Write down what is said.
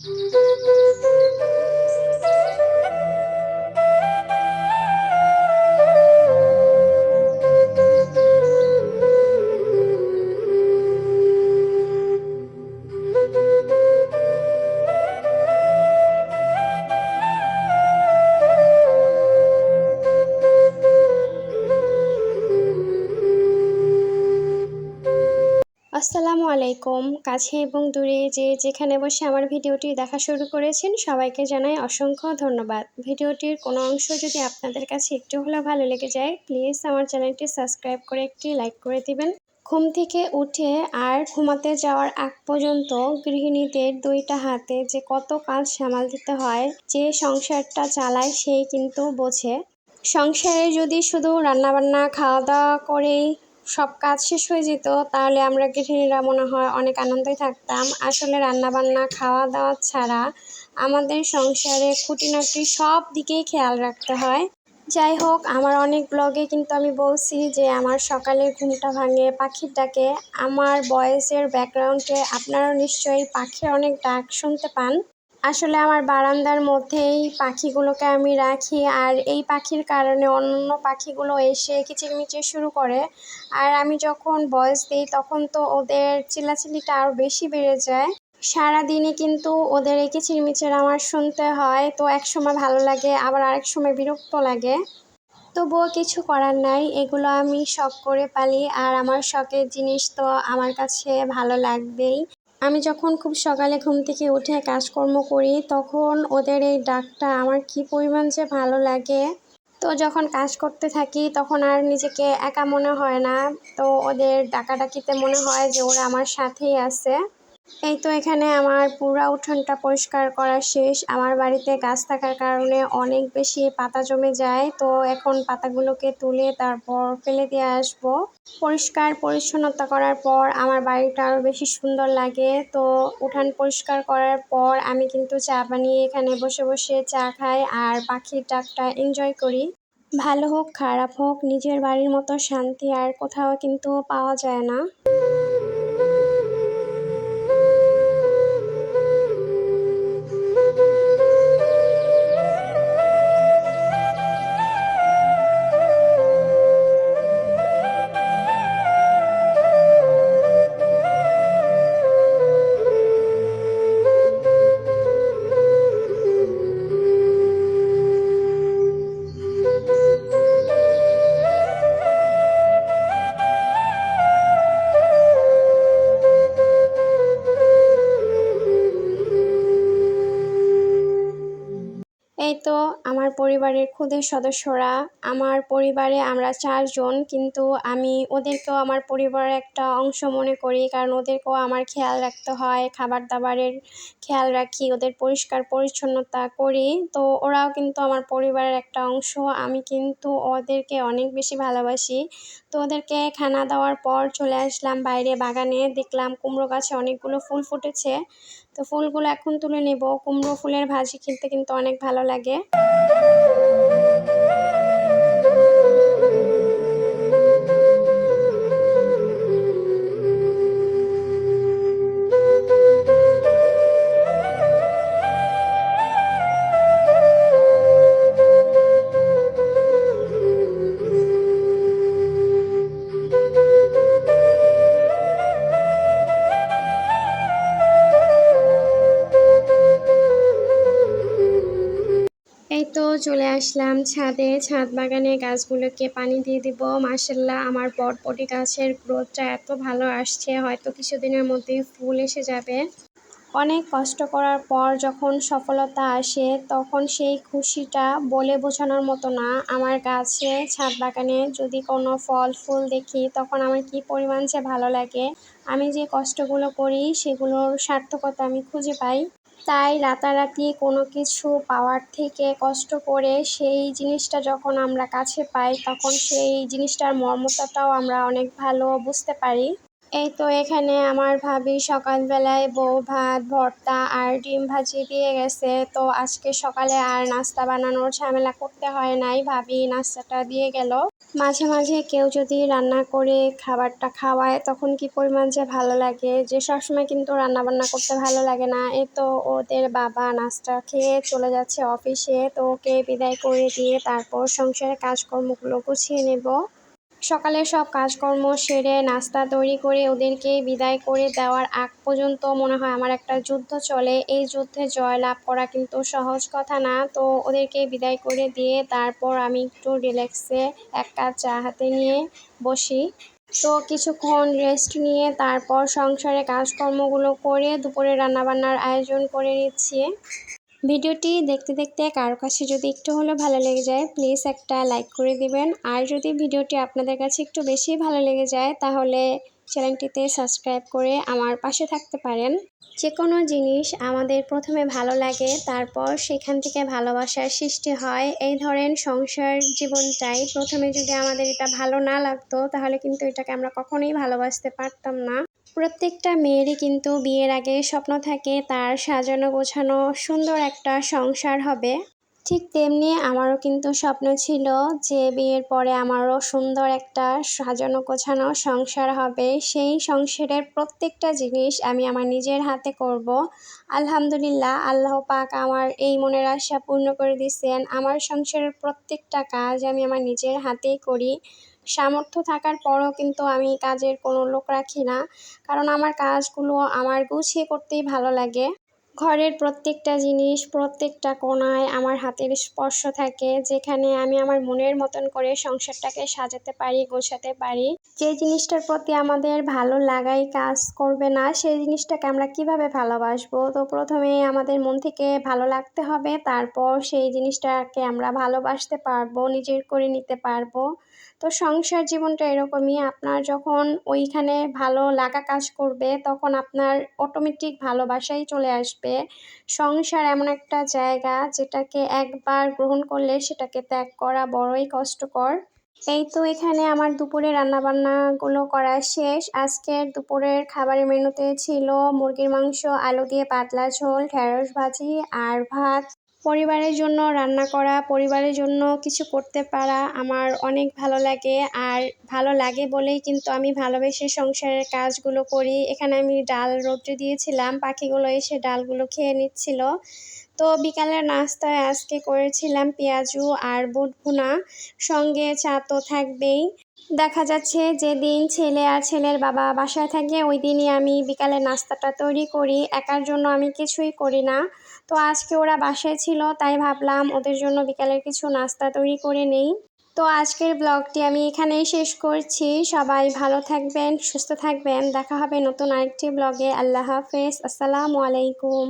আসসালামু আলাইকুম কাছে এবং দূরে যে যেখানে বসে আমার ভিডিওটি দেখা শুরু করেছেন, সবাইকে জানাই অসংখ্য ধন্যবাদ। ভিডিওটির কোনো অংশ যদি আপনাদের কাছে একটু হলেও ভালো লেগে যায়, প্লিজ আমার চ্যানেলটি সাবস্ক্রাইব করে একটি লাইক করে দিবেন। ঘুম থেকে উঠে আর ঘুমাতে যাওয়ার আগ পর্যন্ত গৃহিণীদের দুইটা হাতে যে কত কাজ সামাল দিতে হয়, যে সংসারটা চালায় সেই কিন্তু বোঝে। সংসারে যদি শুধু রান্নাবান্না খাওয়া দাওয়া করেই সব কাজ শেষ হয়ে যেত, তাহলে আমরা গৃহিণীরা মনে হয় অনেক আনন্দে থাকতাম। আসলে রান্নাবান্না খাওয়া দাওয়া ছাড়া আমাদের সংসারে খুঁটিনাটি সব দিকেই খেয়াল রাখতে হয়। যাই হোক, আমার অনেক ব্লগে কিন্তু আমি বলছি যে, আমার সকালে ঘুমটা ভাঙে, পাখির ডাকে। আমার বয়েসের ব্যাকগ্রাউন্ডে আপনারাও নিশ্চয়ই পাখির অনেক ডাক শুনতে পান। আসলে আমার বারান্দার মধ্যেই পাখিগুলোকে আমি রাখি আর এই পাখির কারণে অন্য পাখিগুলো এসে কিচিরমিচির শুরু করে। আর আমি যখন বয়স দিই তখন তো ওদের চিল্লাচিল্লিটা আরও বেশি বেড়ে যায়। সারাদিনই কিন্তু ওদের এই কিচিরমিচির আমার শুনতে হয়, তো এক সময় ভালো লাগে, আবার আরেক সময় বিরক্ত লাগে। তবুও কিছু করার নাই, এগুলো আমি শখ করে পালি আর আমার শখের জিনিস তো আমার কাছে ভালো লাগবেই। আমি যখন খুব সকালে ঘুম থেকে উঠে কাজকর্ম করি, তখন ওদের এই ডাকটা আমার কি পরিমাণ যে ভালো লাগে। তো যখন কাজ করতে থাকি, তখন আর নিজেকে একা মনে হয় না। তো ওদের ডাকাডাকিতে মনে হয় যে ওরা আমার সাথেই আছে। এই তো এখানে আমার পুরা উঠোনটা পরিষ্কার করা শেষ। আমার বাড়িতে গাছ থাকার কারণে অনেক বেশি পাতা জমে যায়। তো এখন পাতাগুলোকে তুলে তারপর ফেলে দিয়ে আসব। পরিষ্কার পরিচ্ছন্নতা করার পর আমার বাড়িটা আরও বেশি সুন্দর লাগে। তো উঠান পরিষ্কার করার পর আমি কিন্তু চা বানিয়ে এখানে বসে বসে চা খাই আর পাখির ডাকটা এনজয় করি। ভালো হোক, খারাপ হোক, নিজের বাড়ির মতো শান্তি আর কোথাও কিন্তু পাওয়া যায় না। এই তো আমার পরিবারের ক্ষুদে সদস্যরা, আমার পরিবারে আমরা চারজন কিন্তু আমি ওদেরকেও আমার পরিবারের একটা অংশ মনে করি, কারণ ওদেরকেও আমার খেয়াল রাখতে হয় খাবার দাবারের খেয়াল রাখি, ওদের পরিষ্কার পরিচ্ছন্নতা করি। তো ওরাও কিন্তু আমার পরিবারের একটা অংশ, আমি কিন্তু ওদেরকে অনেক বেশি ভালোবাসি। তো ওদেরকে খানা দেওয়ার পর চলে আসলাম বাইরে বাগানে, দেখলাম কুমড়ো গাছে অনেকগুলো ফুল ফুটেছে। তো ফুলগুলো এখন তুলে নেব। কুমড়ো ফুলের ভাজি খেতে কিন্তু অনেক ভালো লাগে। এই তো চলে আসলাম ছাদে। ছাদ বাগানে গাছগুলোকে পানি দিয়ে দিব। মার্শাল্লাহ আমার বটবটি গাছের গ্রোথটা এত ভালো আসছে। হয়তো কিছুদিনের মধ্যে ফুল এসে যাবে। অনেক কষ্ট করার পর যখন সফলতা আসে, তখন সেই খুশিটা বলে বোঝানোর মতো না। আমার গাছে ছাদ বাগানে যদি কোনো ফল, ফুল দেখি, তখন আমার কি পরিমাণ যে ভালো লাগে। আমি যে কষ্টগুলো করি, সেগুলোর সার্থকতা আমি খুঁজে পাই। তাই রাতারাতি কোনো কিছু পাওয়ার থেকে কষ্ট করে সেই জিনিসটা যখন আমরা কাছে পাই, তখন সেই জিনিসটার মর্মতাটাও আমরা অনেক ভালো বুঝতে পারি। এই তো এখানে আমার ভাবি সকালবেলায় বউ ভাত, ভর্তা আর ডিম ভাজি দিয়ে গেছে। তো আজকে সকালে আর নাস্তা বানানোর ঝামেলা করতে হয় নাই। ভাবি নাস্তাটা দিয়ে গেল। মাঝে মাঝে কেউ যদি রান্না করে খাবারটা খাওয়ায়, তখন কি পরিমাণ যে ভালো লাগে? যে সবসময় কিন্তু রান্না বান্না করতে ভালো লাগে না। এ তো ওদের বাবা নাস্তা খেয়ে চলে যাচ্ছে অফিসে। তো ওকে বিদায় করে দিয়ে তারপর সংসারের কাজকর্মগুলো গুছিয়ে নেব। সকালে সব কাজকর্ম সেরে নাস্তা তৈরি করে ওদেরকে বিদায় করে দেওয়ার আগ পর্যন্ত মনে হয় আমার একটা যুদ্ধ চলে। এই যুদ্ধে জয় লাভ করা কিন্তু সহজ কথা না। তো ওদেরকে বিদায় করে দিয়ে তারপর আমি একটু রিল্যাক্সে এক কাপ চা হাতে নিয়ে বসি। তো কিছুক্ষণ রেস্ট নিয়ে তারপর সংসারে কাজকর্মগুলো করে দুপুরে রান্নাবান্নার আয়োজন করে নিচ্ছি। ভিডিওটি দেখতে দেখতে কারও কাছে যদি একটু হলেও ভালো লেগে যায় প্লিজ একটা লাইক করে দিবেন। আর যদি ভিডিওটি আপনাদের কাছে একটু বেশি ভালো লেগে যায়, তাহলে চ্যানেলটিতে সাবস্ক্রাইব করে আমার পাশে থাকতে পারেন। যে কোনো জিনিস আমাদের প্রথমে ভালো লাগে, তারপর সেখান থেকে ভালোবাসার সৃষ্টি হয়। এই ধরেন সংসার জীবনটাই প্রথমে যদি আমাদের এটা ভালো না লাগতো, তাহলে কিন্তু এটাকে আমরা কখনোই ভালোবাসতে পারতাম না। প্রত্যেকটা মেয়েরই কিন্তু বিয়ের আগে স্বপ্ন থাকে তার সাজানো গোছানো সুন্দর একটা সংসার হবে। ঠিক তেমনি আমারও কিন্তু স্বপ্ন ছিল যে বিয়ের পরে আমারও সুন্দর একটা সাজানো গোছানো সংসার হবে। সেই সংসারের প্রত্যেকটা জিনিস আমি আমার নিজের হাতে করব। আলহামদুলিল্লাহ, আল্লাহ পাক আমার এই মনের আশা পূর্ণ করে দিচ্ছেন আমার সংসারের প্রত্যেকটা কাজ আমি আমার নিজের হাতেই করি। সামর্থ্য থাকার পরও কিন্তু আমি কাজের কোনো লোক রাখি না। কারণ আমার কাজগুলো আমার গুছিয়ে করতেই ভালো লাগে। ঘরের প্রত্যেকটা জিনিস, প্রত্যেকটা কোনায় আমার হাতের স্পর্শ থাকে, যেখানে আমি আমার মনের মতন করে সংসারটাকে সাজাতে পারি, গোছাতে পারি। যে জিনিসটার প্রতি আমাদের ভালো লাগাই কাজ করবে না, সেই জিনিসটাকে আমরা কীভাবে ভালোবাসবো? তো প্রথমে আমাদের মন থেকে ভালো লাগতে হবে, তারপর সেই জিনিসটাকে আমরা ভালোবাসতে পারব, নিজের করে নিতে পারব। তো সংসার জীবনটা এরকমই, আপনার যখন ওইখানে ভালো লাগা কাজ করবে, তখন আপনার অটোমেটিক ভালোবাসাই চলে আসবে। সংসার এমন একটা জায়গা যেটাকে একবার গ্রহণ করলে সেটাকে ত্যাগ করা বড়ই কষ্টকর। এই তো এখানে আমার দুপুরে রান্নাবান্নাগুলো করা শেষ। আজকের দুপুরের খাবারের মেনুতে ছিল মুরগির মাংস, আলু দিয়ে পাতলা ঝোল ঢ্যাঁড়স ভাজি আর ভাত। পরিবারের জন্য রান্না করা, পরিবারের জন্য কিছু করতে পারা আমার অনেক ভালো লাগে। আর ভালো লাগে বলেই কিন্তু আমি ভালোবেসে সংসারের কাজগুলো করি। এখানে আমি ডাল রোদ্রে দিয়েছিলাম, পাখিগুলো এসে ডালগুলো খেয়ে নিচ্ছিল। তো বিকালের নাস্তায় আজকে করেছিলাম পেঁয়াজু আর বুট ভুনা। সঙ্গে চা তো থাকবেই। দেখা যাচ্ছে যেদিন ছেলে আর ছেলের বাবা বাসায় থাকে, ওই দিনই আমি বিকালের নাস্তাটা তৈরি করি। একার জন্য আমি কিছুই করি না। তো আজকে ওরা বাসায় ছিল, তাই ভাবলাম ওদের জন্য বিকালের কিছু নাস্তা তৈরি করে নেই। তো আজকের ব্লগটি আমি এখানেই শেষ করছি। সবাই ভালো থাকবেন, সুস্থ থাকবেন। দেখা হবে নতুন আরেকটি ব্লগে। আল্লাহ হাফেজ। আসসালামু আলাইকুম।